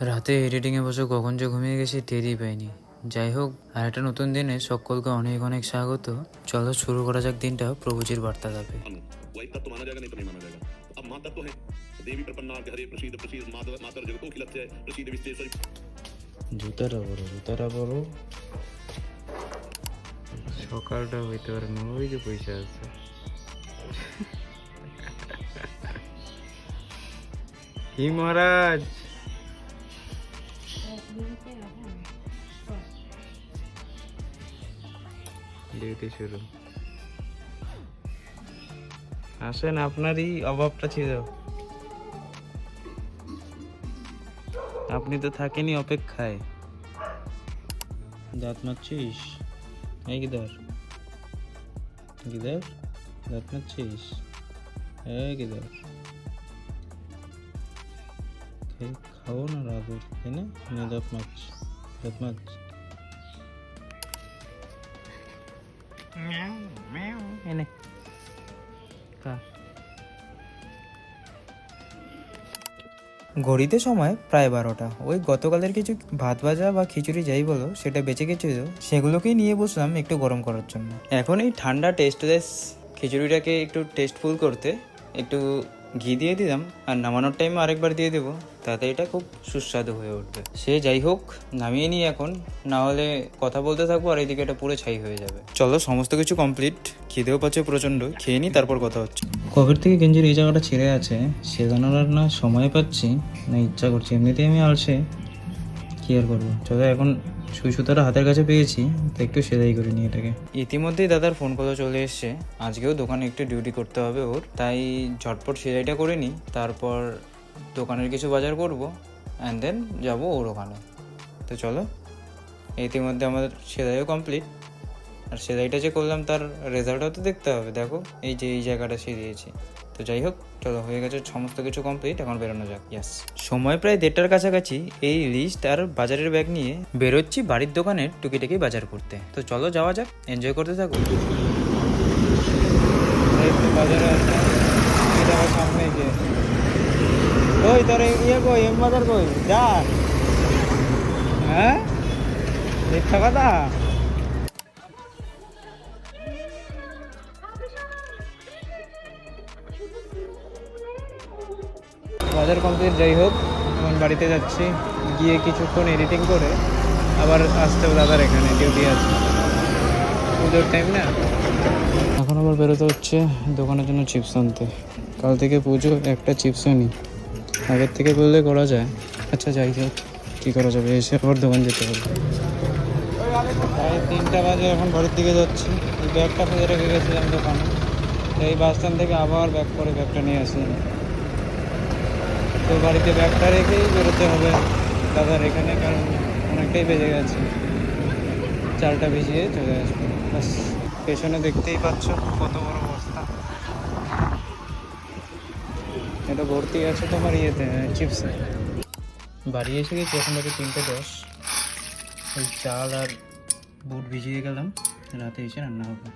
রাতে এডিটিংয়ে বসে কখন যে ঘুমিয়ে গেছি টেরই পাইনি। যাই হোক আর একটা নতুন দিনে সকলকে অনেক অনেক স্বাগত। চলো শুরু করা যাক দিনটা প্রভুজির বার্তা থাকে বড় বড় সকালটা হইতে পারে না ওই যে পয়সা আছে। কি মহারাজ? ডিউটি শুরু আসেন, আপনারই অভাবটা ছিল। আপনি তো থাকেনি অপেক্ষায়। দাঁত মারছিস এই গিদার। গিদার, দাঁত মারছিস গিদার। খেয়ে খাও না রাগুর তাই না নে দাঁত মাছ। দাঁত মাছ এনে খা। ঘড়িতে সময় প্রায় বারোটা। ওই গতকালের কিছু ভাত ভাজা বা খিচুড়ি যাই বলো সেটা বেঁচে গেছিল সেগুলোকেই নিয়ে বসলাম একটু গরম করার জন্য। এখন এই ঠান্ডা টেস্টলেস খিচুড়িটাকে একটু টেস্টফুল করতে একটু ঘি দিয়ে দিলাম আর নামানোর টাইমে আরেকবার দিয়ে দেবো। তাতে এটা খুব সুস্বাদু হয়ে উঠবে। সে যাই হোক নামিয়ে নিই এখন না হলে কথা বলতে থাকব আর এইদিকে এটা পুরো ছাই হয়ে যাবে। চলো সমস্ত কিছু কমপ্লিট খিদেও পাচ্ছে প্রচণ্ড। খেয়ে নিই তারপর কথা হচ্ছে। কবের থেকে গেঞ্জির এই জায়গাটা ছিঁড়ে আছে সেজানোর আর না সময় পাচ্ছি না ইচ্ছা করছি। এমনিতেই আমি আলসে কি আর করব? চলো এখন সুই সুতাটা হাতের কাছে পেয়েছি তো একটু সেলাই করে নিই এটাকে। ইতিমধ্যেই দাদার ফোন কল চলে এসছে। আজকেও দোকানে একটু ডিউটি করতে হবে ওর তাই ঝটপট সেলাইটা করে নিই তারপর দোকানের কিছু বাজার করব অ্যান্ড দেন যাব ওর ওখানে। তো চলো, ইতিমধ্যে আমাদের সেলাইও কমপ্লিট আর সেলাইটা যে করলাম, তার রেজাল্টও তো দেখতে হবে, দেখো, এই যে এই জায়গাটা সেরিয়েছি তো যাই হোক, চলো, হয়ে গেছে সমস্ত কিছু কমপ্লিট এখন বেরোনো যাক ইয়াস সময় প্রায় দেড়টার কাছাকাছি, এই লিস্ট আর বাজারের ব্যাগ নিয়ে বেরোচ্ছি বাড়ির দোকানের টুকিটাকি বাজার করতে। তো চলো, যাওয়া যাক এনজয় করতে থাকো। বাজারে আছে এটা আবার সামনে গিয়ে কই তোর ইয়ে কই এম বাজার কই? যা। হ্যাঁ? মিথ্যা কথা? বাজার কমপ্লিট যাই হোক, এখন বাড়িতে যাচ্ছি। গিয়ে কিছুক্ষণ এডিটিং করে আবার আসতে হবে দাদার এখানে ডিউটি আছে। পুজোর টাইম না? এখন আবার বেরোতে হচ্ছে দোকানের জন্য চিপস আনতে। কাল থেকে পুজো, একটা চিপসও নিই। আগের থেকে বললে করা যায়। আচ্ছা যাই হোক, কী করা যাবে? এসে আবার দোকান যেতে হবে। প্রায় তিনটা বাজে এখন বাড়ির দিকে যাচ্ছি। এই ব্যাগটা ফেলে রেখে গেছিলাম দোকানে। এই বাস স্ট্যান্ড থেকে আবার ব্যাগ করে ব্যাগটা নিয়ে আসি। তো বাড়িতে ব্যাগটা রেখেই বেরোতে হবে। দাদার এখানে, কারণ অনেকটাই বেজে গেছে। চালটা ভিজিয়ে চলে আসবে। বাস, পেছনে দেখতেই পাচ্ছ কত বড় এটা ভর্তি আছে তোমার ইয়েতে, চিপসে। বাড়ি এসে গেছি, এখন বাজে তিনটে দশ। ওই চাল আর বুট ভিজিয়ে গেলাম, রাতে এসে রান্না হবে।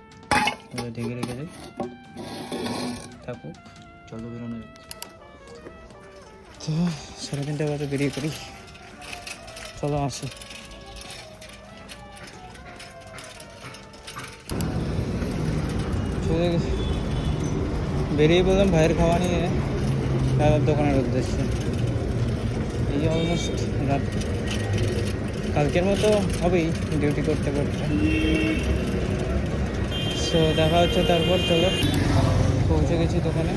এবার ঢেকে রেখে যাই। থাকুক, চলো বেরোনো যাচ্ছে তো সাড়ে তিনটে বাজে, বেরিয়ে পড়ি। চলো, আসি। বেরিয়ে বললাম ভাইয়ের খাওয়া নিয়ে। দাদার দোকানের উদ্দেশ্যে। এই অলমোস্ট রাত। কালকের মতো হবেই ডিউটি করতে করতে। সো দেখা হচ্ছে তারপর, চলো। পৌঁছে গেছি দোকানে।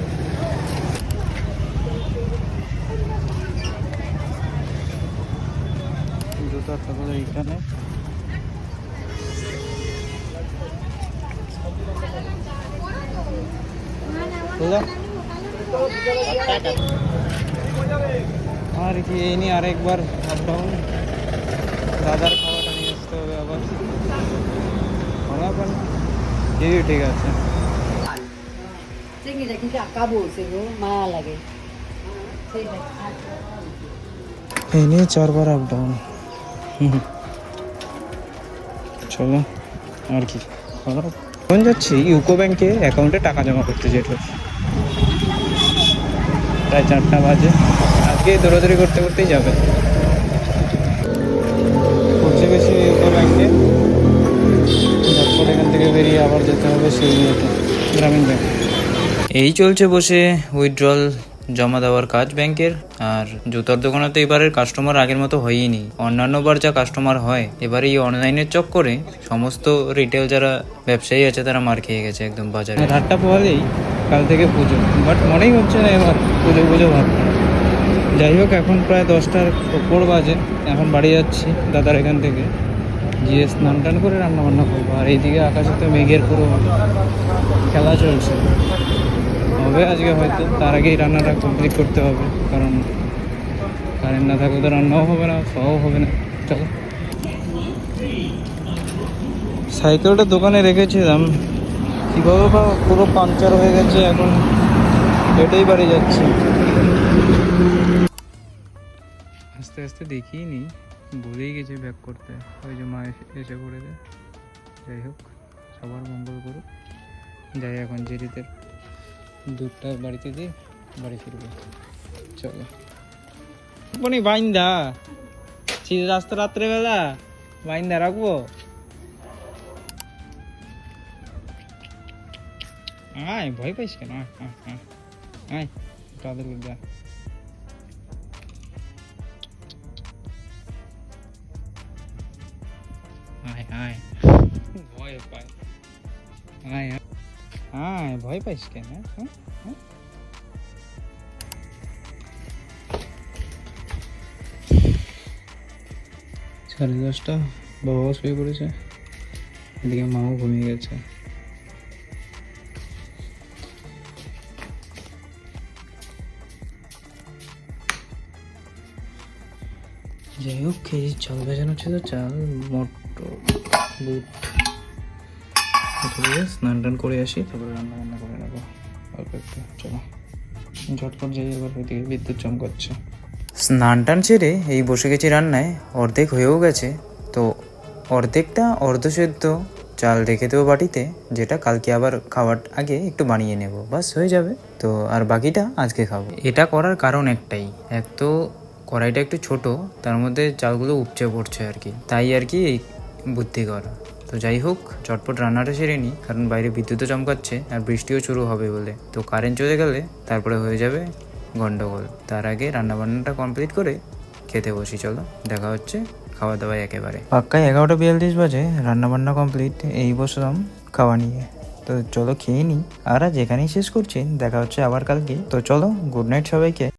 জুতা থাকল এইখানে। আর কি এই নিয়ে আরেকবার আপ ডাউন দাদার খাওয়াটা নিয়ে আসতে হবে আবার। খাওয়া এই ঠিক আছে। চিংড়িটা এই নিয়ে চারবার আপ ডাউন চলো আর কি। খাওয়া যাচ্ছি ইউকো ব্যাংকে অ্যাকাউন্টে টাকা জমা করতে যেটা প্রায় চারটা বাজে। আজকে দৌড়াদৌড়ি করতে করতেই যাবে। সবচেয়ে বেশি ব্যাংকে তারপর এখান থেকে বেরিয়ে আবার যেতে হবে সেই গ্রামীণ ব্যাংক। এই চলছে বসে উইথড্রল জমা দেওয়ার কাজ ব্যাংকের। আর জুতার দোকানে তো এবারের কাস্টমার আগের মতো হয়ইনি। অন্যান্য বার যা কাস্টমার হয় এবারে এই অনলাইনের চক্করে সমস্ত রিটেল যারা ব্যবসায়ী আছে তারা মার খেয়ে গেছে একদম বাজারে। হাটটা পোহালেই কাল থেকে পুজো। বাট মনেই হচ্ছে না এবার পুজো পুজো ভাবটা যাই হোক, এখন প্রায় দশটার ওপর বাজে। এখন বাড়ি যাচ্ছি দাদার এখান থেকে। গিয়ে স্নান টান করে রান্না বান্না করব। আর এইদিকে আকাশে তো মেঘের পুরো খেলা চলছে। হবে আজকে হয়তো, তার আগেই রান্নাটা কমপ্লিট করতে হবে। কারণ কারেন্ট না থাকলে তো রান্নাও হবে না, খাওয়াও হবে না। চলো। সাইকেলটা দোকানে রেখেছিলাম। কীভাবে পুরো পাংচার হয়ে গেছে, এখন এটাই বাড়ি যাচ্ছে। আস্তে আস্তে দেখিয়ে নি বলেই গেছে ব্যাক করতে। ওই যে মা এসে- করে দেয় যাই হোক, সবার মঙ্গল করুক। যাই এখন জেরিদের দুধটা বাড়িতে দিয়ে বাড়ি ফিরবো। চলো। বাইন্দা রাস্তা রাত্রেবেলা। বাইন্দা রাখব? আয়, ভয় পাইস কেন তাদের যা আয় আয়, ভয় আয়। আয় ভয় পাইস কেন হ্যাঁ? হ্যাঁ? সাড়ে দশটা বাবাও শুয়ে পড়েছে এদিকে মাও ঘুমিয়ে গেছে যাই হোক এই চাল ভেজানো ছিল, চাল, মটর, বুট। স্নান টান করে আসি, তারপরে রান্না বান্না করে নেব। অল্প একটু, চলো। ঝটপট যাই, এবার ওইদিকে বিদ্যুৎ চমকাচ্ছে। স্নান টান সেরে এই বসে গেছি রান্নায়, অর্ধেক হয়েও গেছে। তো অর্ধেকটা অর্ধসেদ্ধ চাল রেখে দেবো বাটিতে, যেটা কালকে আবার খাওয়ার আগে একটু বানিয়ে নেব। বাস, হয়ে যাবে। তো আর বাকিটা আজকে খাব। এটা করার কারণ একটাই, এক তো কড়াইটা একটু ছোট, তার মধ্যে চালগুলো উপচে পড়ছে আর কি। তাই আর কি বুদ্ধি করা। তো যাই হোক, চটপট রান্নাটা সেরে নিই কারণ বাইরে বিদ্যুৎও চমকাচ্ছে আর বৃষ্টিও শুরু হবে বলে। তো কারেন্ট চলে গেলে তারপরে হয়ে যাবে গন্ডগোল। তার আগে রান্নাবান্নাটা কমপ্লিট করে খেতে বসি, চলো। দেখা হচ্ছে খাওয়া দাওয়া একেবারে। পাক্কা এগারোটা বিয়াল্লিশ বাজে, রান্নাবান্না কমপ্লিট এই বসলাম খাওয়া নিয়ে। তো চলো খেয়ে নিই আর আজ এখানেই শেষ করছি, দেখা হচ্ছে আবার কালকে। তো চলো গুড নাইট সবাইকে।